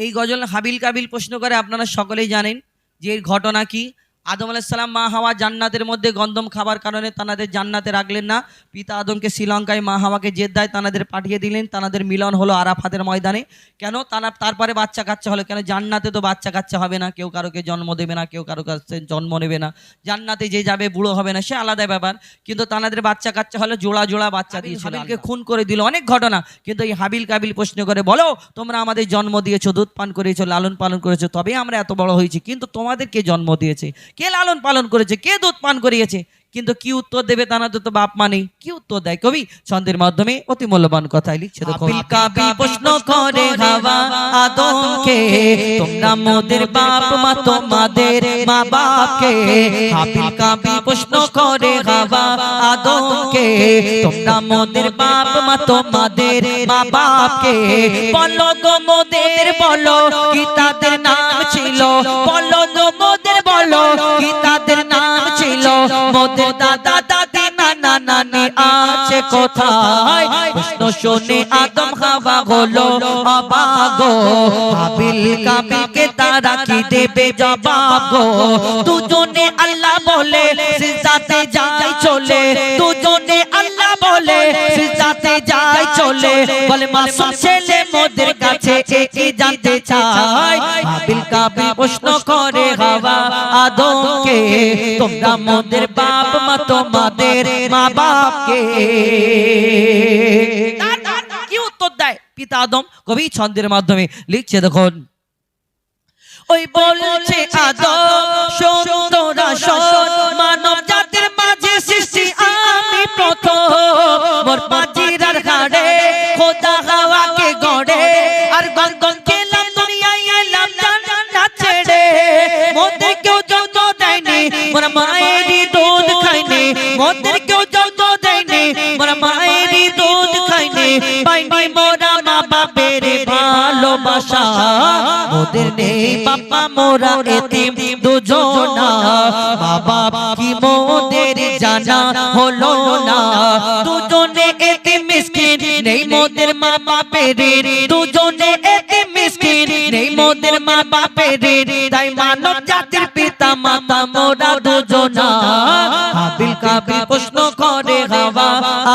এই গজল হাবিল কাবিল প্রশ্ন করে আপনারা সকলেই জানেন যে এর ঘটনা কি। আদম আলাইসাল্লাম মা হাওয়া জান্নাতের মধ্যে গন্ধম খাবার কারণে তানাদের জান্নাতে রাখলেন না। পিতা আদমকে শ্রীলঙ্কায় মা হাওয়াকে জেদ্দায় তানাদের পাঠিয়ে দিলেন। তানাদের মিলন হলো আরাফাতের ময়দানে। কেন? তারা তারপরে বাচ্চা কাচ্চা হলো। কেন? জান্নাতে তো বাচ্চা কাচ্চা হবে না। কেউ কারোকে জন্ম দেবে না কেউ কারও কাছে জন্ম নেবে না। জান্নাতে যে যাবে বুড়ো হবে না। সে আলাদা ব্যাপার। কিন্তু তানাদের বাচ্চা কাচ্চা হলো জোড়া জোড়া বাচ্চা দিয়েছিল হাবিলকে খুন করে দিল। অনেক ঘটনা। কিন্তু এই হাবিল কাবিল প্রশ্ন করে বলো তোমরা আমাদের জন্ম দিয়েছ দুধ পান করেছ লালন পালন করেছ তবে আমরা এত বড় হয়েছি। কিন্তু তোমাদেরকে জন্ম দিয়েছে? কে লালন পালন করেছে? কে দুধ পান করিয়েছে? কিন্তু কি উত্তর দেবে তা না তো বাপ মানে কি উত্তর দেয়? কবি ছন্দের মাধ্যমে অতি মূল্যবান কথাই লিখছে। দেখো কাবিল প্রশ্ন করে হাওয়া আদমকে। তোমরা মোদের বাপ মা তোমাদের মা বাপকে। হাবিল কাবিল প্রশ্ন করে হাওয়া আদমকে। তোমরা মোদের বাপ মা তোমাদের মা বাপকে। বলো গো মোদের বলো কি তাদের নাম ছিল? বলো গো মোদের বলো কি তাদের নাম মোদের দাদা দাদি নানা নানি আছে কোথায়? প্রশ্ন শুনে আদম হাওয়া হলো, অবাগো তারা কি দেবে জবাব দুজনে আল্লাহ বলে সিজদাতে যায় চলে। দুজনে আল্লাহ বলে সিজদাতে যায় চলে। বলে, মাসুম ছেলে মোদের কাছে কি জানতে চায়। হাবিল কাবিল প্রশ্ন করে, হাওয়া তোমরা মোদের বাপ মা তোমাদের মা বাপকে। কি উত্তর দেয়? পিতা আদম কবি ছন্দের মাধ্যমে লিখছে দেখুন। ওই বলছে আদম ভালোবাসা। মোদের নেই বাবা মোরা এতিম দুজনা। বাপ কি মোদের জানা হলো না? দুজনে এতিম মিসকিন, নেই মোদের মা বাপের। দুজনে এতিম মিসকিন, নেই মোদের মা বাপের। তাই মানব জাতির পিতা, মাতা, মোরা দুজনা। হাবিল কাবিল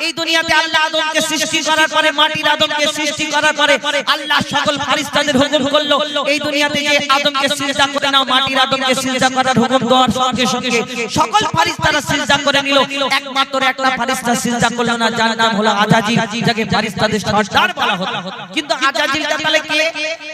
এই দুনিয়াতে আল্লাহ আদমকে সৃষ্টি করার পরে মাটির আদমকে সৃষ্টি করার পরে আল্লাহ সকল ফারিস্তাদের হুকুম করল এই দুনিয়াতে যে আদমকে সিজদা করে নাও মাটির আদমকে সিজদা করার হুকুম দেওয়ার সঙ্গে সঙ্গে সকল ফারিস্তারা সিজদা করে নিল একমাত্র একটা ফারিস্তা সিজদা করল না যার নাম হলো আজাজিল যাকে ফারিস্তাদের সর্দার বলা হতো। কিন্তু আজাজিলটা তাহলে কে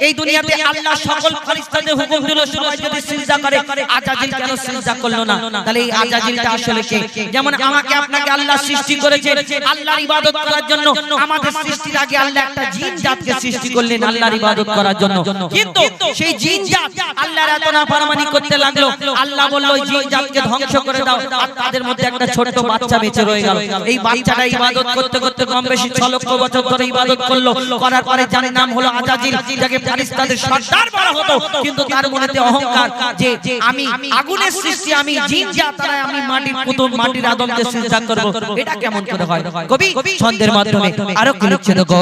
এই দুনিয়াতে আল্লাহ সকল ফারিস্তাদের হুকুম দিল সবাই যদি সিজদা করে আজাজিল কেন সিজদা করল না? তাহলে এই আজাজিলটা আসলে কে যেমন আমাকে আপনাকে আল্লাহ সৃষ্টি করেছে আল্লাহর ইবাদত করার জন্য আমাদের সৃষ্টির আগে আল্লাহ একটা জিন জাতকে সৃষ্টি করলেন আল্লাহর ইবাদত করার জন্য। কিন্তু সেই জিন জাত আল্লাহর এত নাফরমানি করতে লাগল। আল্লাহ বলল ওই জিন জাতকে ধ্বংস করে দাও। আর তাদের মধ্যে একটা ছোট্ট বাচ্চা বেঁচে রয়ে গেল। এই বাচ্চাটা ইবাদত করতে করতে কম বেশি 6 লক্ষ বছর ধরে ইবাদত করল। করার পরে যার নাম হলো আজাজিল যাকে ফারিস্তাদের সর্দার বলা হতো। কিন্তু তার মনেতে অহংকার যে আমি আগুনের সৃষ্টি আমি জিন জাত আমি মাটির পুতুল মাটির আদমকে সিজদা করব এটা কেমন করে হয় কবি ছন্দের মাধ্যমে আরও কি লিখছে দেখো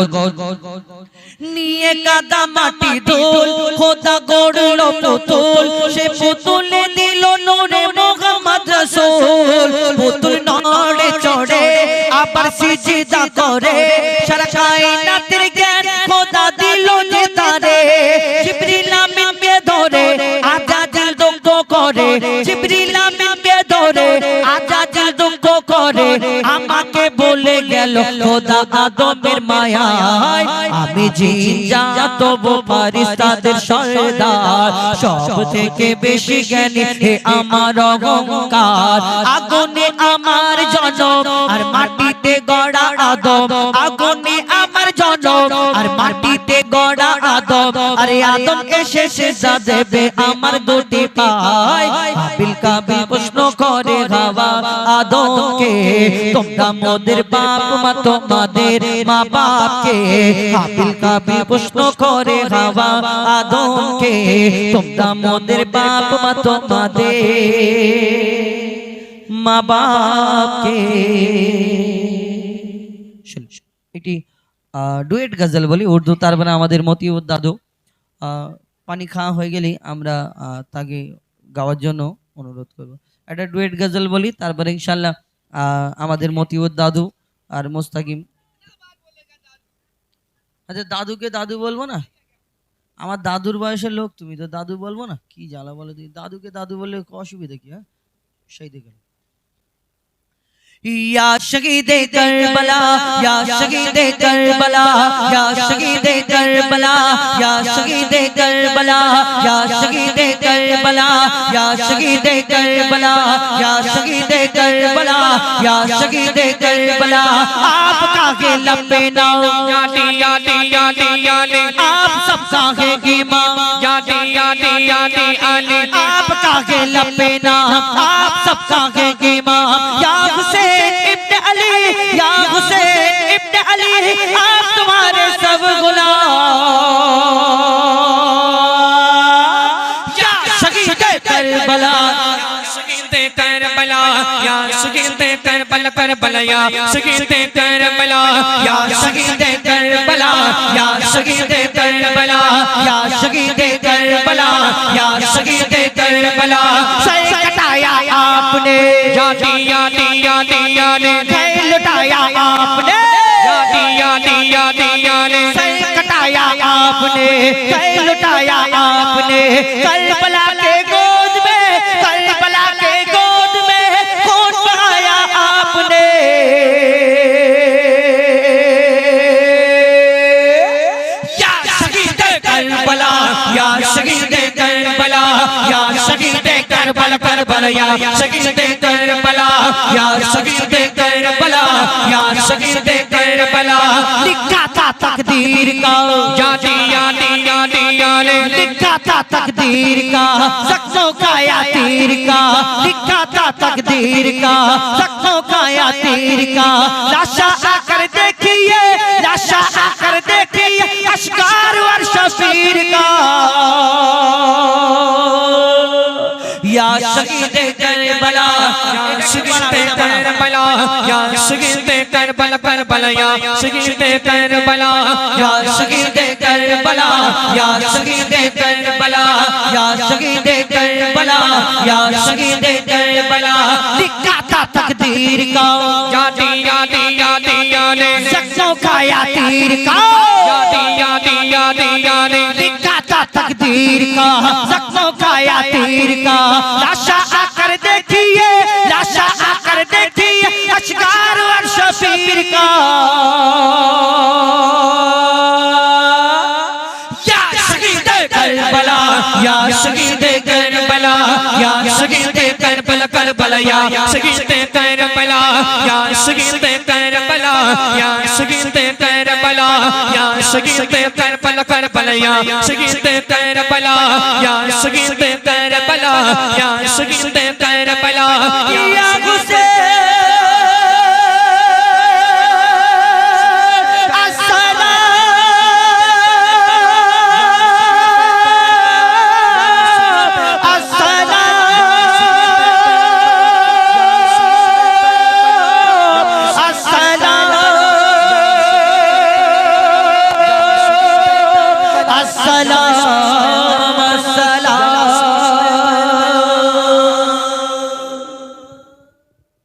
নিয়ে কাদা মাটি ধুল খোদা গড়লো পুতুল সে পুতুলে দিল নূরে মোহাম্মদ রাসূল পুতুল নড়ে চড়ে আবার সিজদা করে। সারা কায়নাতের জ্ঞান খোদা দিল যে তারে। জিবরিল ধরে আজাজিল দুঃখ করে। জিবরিল দুঃখ করে আমাকে বলে গেল খোদা আদমের মায়ায় আমি জিন জাতব ফারিস্তাদের সরদার। সব থেকে বেশি জ্ঞানী হে আমার অহংকার। আগুনে আমার জনম আর মাটিতে গড়া আদম। আগুনে আমার জনম আর মাটিতে গড়া আদম। আরে আদম এসে সেজা দেবে আমার দুটি পায় হাবিল কাবিল প্রশ্ন করে আদমকে তোমরা মোদের বাপ মা, তোমাদের মা বাপকে, হাবিল কাবিল প্রশ্ন করে হাওয়া আদমকে, তোমরা মোদের বাপ মা, তোমাদের মা বাপকে। এটি ডুয়েট গজল বলি, উর্দু, তার মানে আমাদের মতিউর দাদু পানি খাওয়া হয়ে গেলেই আমরা তাকে গাওয়ার জন্য অনুরোধ করব একটা ডুয়েট গজল বলি, তারপরে ইনশাল্লাহ আমাদের মতিউর দাদু আর মোস্তাকিম। আচ্ছা দাদুকে দাদু বলব না? আমার দাদুর বয়সের লোক, তুমি তো দাদু বলব না? কি জ্বালা বলো তুমি। দাদুকে দাদু বললে অসুবিধা কি হ্যাঁ? সেই দেখে या शहीद करबला, या शहीद करबला, या शहीद करबला, या शहीद करबला, या शहीद करबला, या शहीद करबला, या शहीद करबला, या शहीद करबला। आपका के लंबे नाव यादी यादी यादी यादी आप सबका है ईमान यादी यादी यादी आली आपका है लंबे नाम आप सबका है आप तुम्हारे सब गुलाम या शहीद करबला करबला या शहीद करबला करबला या शहीद करबला या शहीद करबला या शहीद करबला या शहीद करबला या शहीद करबला सर कटाया आपने। यादी شہید کربلا کربلا یا شہید کربلا یا شہید کربلا یا شہید کربلا لکھا تھا تقدیر کا یادی یادی یادی یادی لکھا تھا تقدیر کا سختوں کا یا تیر کا لکھا تھا تقدیر کا سختوں کا یا تیر کا لاشا آ کر دیکھ شگرد کربلا کربلا یا شگرد کربلا یا شگرد کربلا یا شگرد کربلا یا شگرد کربلا یا شگرد کربلا دکھاتا تقدیر کا یادی یادی یادی یادی سکسوں کا یادیر کا یادی یادی یادی یادی دکھاتا تقدیر کا سکسوں کا یادیر کا لاشا یا شہید کربلا یا شہید کربلا کربلا یا شہید کربلا یا شہید کربلا یا شہید کربلا یا شہید کربلا کربلا یا شہید کربلا یا شہید کربلا یا شہید کربلا یا